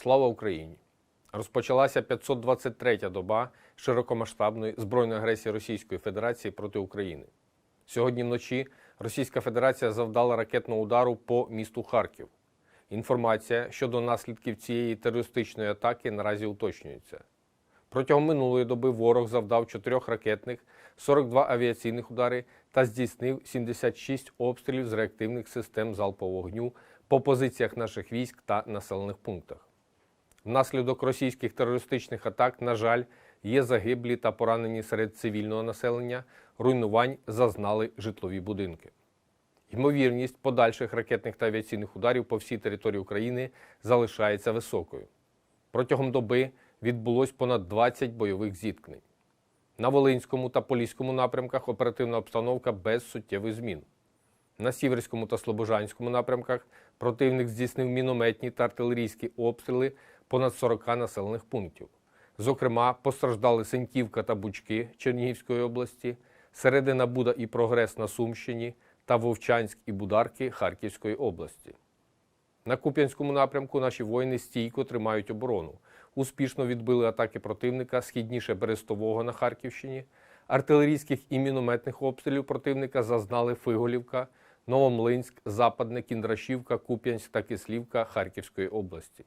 Слава Україні! Розпочалася 523-я доба широкомасштабної збройної агресії Російської Федерації проти України. Сьогодні вночі Російська Федерація завдала ракетного удару по місту Харків. Інформація щодо наслідків цієї терористичної атаки наразі уточнюється. Протягом минулої доби ворог завдав 4 ракетних, 42 авіаційних удари та здійснив 76 обстрілів з реактивних систем залпового вогню по позиціях наших військ та населених пунктах. Внаслідок російських терористичних атак, на жаль, є загиблі та поранені серед цивільного населення, руйнувань зазнали житлові будинки. Ймовірність подальших ракетних та авіаційних ударів по всій території України залишається високою. Протягом доби відбулось понад 20 бойових зіткнень. На Волинському та Поліському напрямках оперативна обстановка без суттєвих змін. На Сіверському та Слобожанському напрямках противник здійснив мінометні та артилерійські обстріли понад 40 населених пунктів. Зокрема, постраждали Синьківка та Бучки Чернігівської області, Середина Буда і Прогрес на Сумщині та Вовчанськ і Бударки Харківської області. На Куп'янському напрямку наші воїни стійко тримають оборону. Успішно відбили атаки противника східніше Берестового на Харківщині. Артилерійських і мінометних обстрілів противника зазнали Фиголівка, Новомлинськ, Западне, Кіндрашівка, Куп'янськ та Кислівка Харківської області.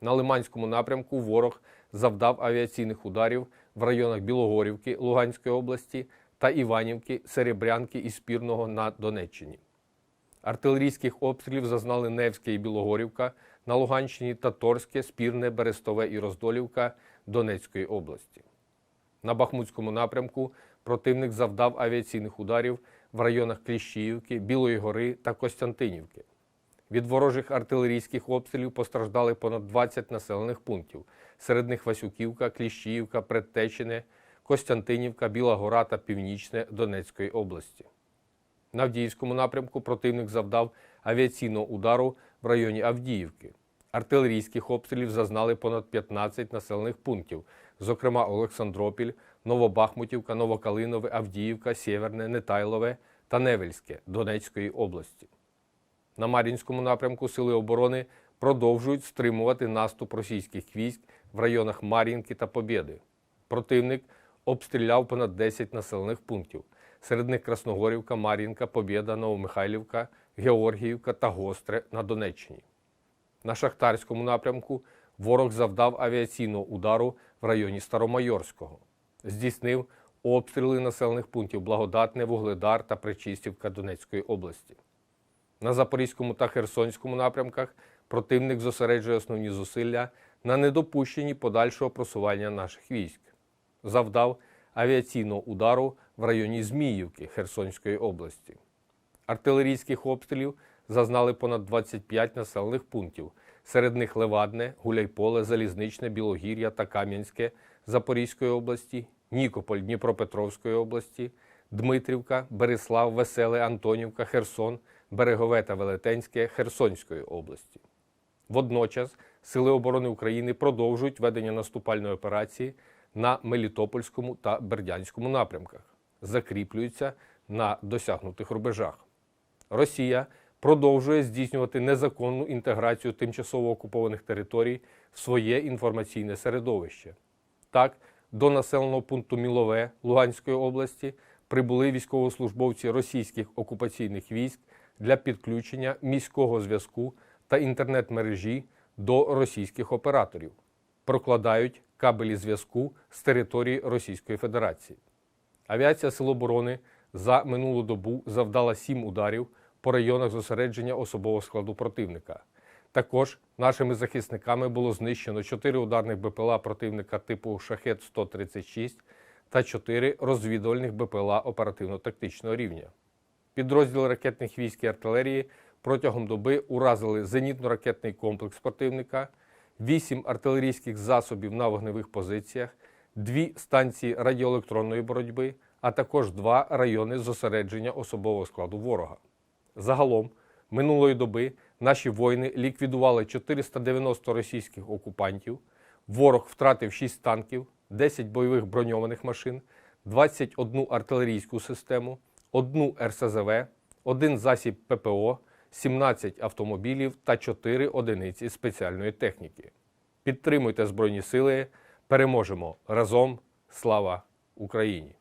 На Лиманському напрямку ворог завдав авіаційних ударів в районах Білогорівки Луганської області та Іванівки, Серебрянки і Спірного на Донеччині. Артилерійських обстрілів зазнали Невське і Білогорівка на Луганщині та Торське, Спірне, Берестове і Роздолівка Донецької області. На Бахмутському напрямку противник завдав авіаційних ударів в районах Кліщіївки, Білої гори та Костянтинівки. Від ворожих артилерійських обстрілів постраждали понад 20 населених пунктів. Серед них Васюківка, Кліщіївка, Предтечине, Костянтинівка, Біла Гора та Північне Донецької області. На Авдіївському напрямку противник завдав авіаційного удару в районі Авдіївки. Артилерійських обстрілів зазнали понад 15 населених пунктів, зокрема Олександропіль, Новобахмутівка, Новокалинове, Авдіївка, Сєверне, Нетайлове та Невельське Донецької області. На Мар'їнському напрямку Сили оборони продовжують стримувати наступ російських військ в районах Мар'їнки та Побєди. Противник обстріляв понад 10 населених пунктів. Серед них Красногорівка, Мар'їнка, Побєда, Новомихайлівка, Георгіївка та Гостре на Донеччині. На Шахтарському напрямку ворог завдав авіаційного удару в районі Старомайорського. Здійснив обстріли населених пунктів Благодатне, Вугледар та Причистівка Донецької області. На Запорізькому та Херсонському напрямках противник зосереджує основні зусилля на недопущенні подальшого просування наших військ. Завдав авіаційного удару в районі Зміївки Херсонської області. Артилерійських обстрілів зазнали понад 25 населених пунктів. Серед них Левадне, Гуляйполе, Залізничне, Білогір'я та Кам'янське Запорізької області, Нікополь Дніпропетровської області, Дмитрівка, Береслав, Веселе, Антонівка, Херсон, Берегове та Велетенське Херсонської області. Водночас Сили оборони України продовжують ведення наступальної операції на Мелітопольському та Бердянському напрямках, закріплюються на досягнутих рубежах. Росія продовжує здійснювати незаконну інтеграцію тимчасово окупованих територій в своє інформаційне середовище. Так, до населеного пункту Мілове Луганської області прибули військовослужбовці російських окупаційних військ для підключення міського зв'язку та інтернет-мережі до російських операторів, прокладають кабелі зв'язку з території Російської Федерації. Авіація Сил оборони за минулу добу завдала сім ударів по районах зосередження особового складу противника. Також нашими захисниками було знищено 4 ударних БПЛА противника типу Шахет-136 та 4 розвідувальних БПЛА оперативно-тактичного рівня. Підрозділи ракетних військ і артилерії протягом доби уразили зенітно-ракетний комплекс противника, 8 артилерійських засобів на вогневих позиціях, 2 станції радіоелектронної боротьби, а також 2 райони зосередження особового складу ворога. Загалом, минулої доби наші воїни ліквідували 490 російських окупантів, ворог втратив 6 танків, 10 бойових броньованих машин, 21 артилерійську систему, одну РСЗВ, один засіб ППО, 17 автомобілів та 4 одиниці спеціальної техніки. Підтримуйте Збройні Сили. Переможемо разом. Слава Україні!